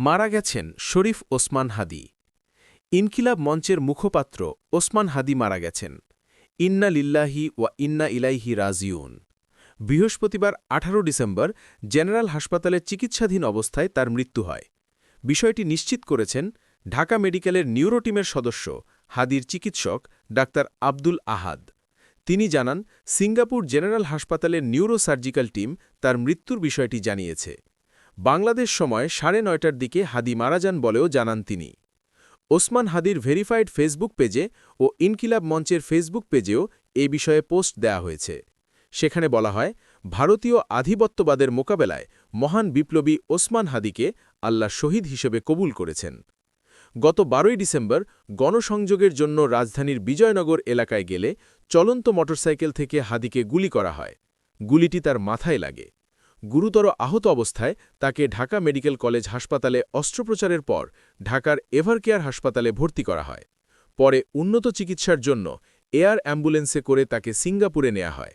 মারা গেছেন শরীফ ওসমান হাদি। ইনকিলাব মঞ্চের মুখপাত্র ওসমান হাদি মারা গেছেন। ইন্না লিল্লাহি ওয়া ইন্না ইলাইহি রাজিউন। বৃহস্পতিবার ১৮ ডিসেম্বর জেনারেল হাসপাতালে চিকিৎসাধীন অবস্থায় তার মৃত্যু হয়। বিষয়টি নিশ্চিত করেছেন ঢাকা মেডিকেলের নিউরো টিমের সদস্য, হাদির চিকিৎসক ডাক্তার আব্দুল আহাদ। তিনি জানান, সিঙ্গাপুর জেনারেল হাসপাতালের নিউরো সার্জিক্যাল টিম তার মৃত্যুর বিষয়টি জানিয়েছে। বাংলাদেশ সময় সাড়ে নয়টার দিকে হাদি মারা যান বলেও জানান তিনি। ওসমান হাদির ভেরিফাইড ফেসবুক পেজে ও ইনকিলাব মঞ্চের ফেসবুক পেজেও এ বিষয়ে পোস্ট দেয়া হয়েছে। সেখানে বলা হয়, ভারতীয় আধিপত্যবাদের মোকাবেলায় মহান বিপ্লবী ওসমান হাদিকে আল্লাহ শহীদ হিসেবে কবুল করেছেন। গত বারোই ডিসেম্বর গণসংযোগের জন্য রাজধানীর বিজয়নগর এলাকায় গেলে চলন্ত মোটরসাইকেল থেকে হাদিকে গুলি করা হয়। গুলিটি তার মাথায় লাগে। গুরুতর আহত অবস্থায় তাকে ঢাকা মেডিকেল কলেজ হাসপাতালে অস্ত্রোপচারের পর ঢাকার এভারকেয়ার হাসপাতালে ভর্তি করা হয়। পরে উন্নত চিকিৎসার জন্য এয়ার অ্যাম্বুলেন্সে করে তাকে সিঙ্গাপুরে নেওয়া হয়।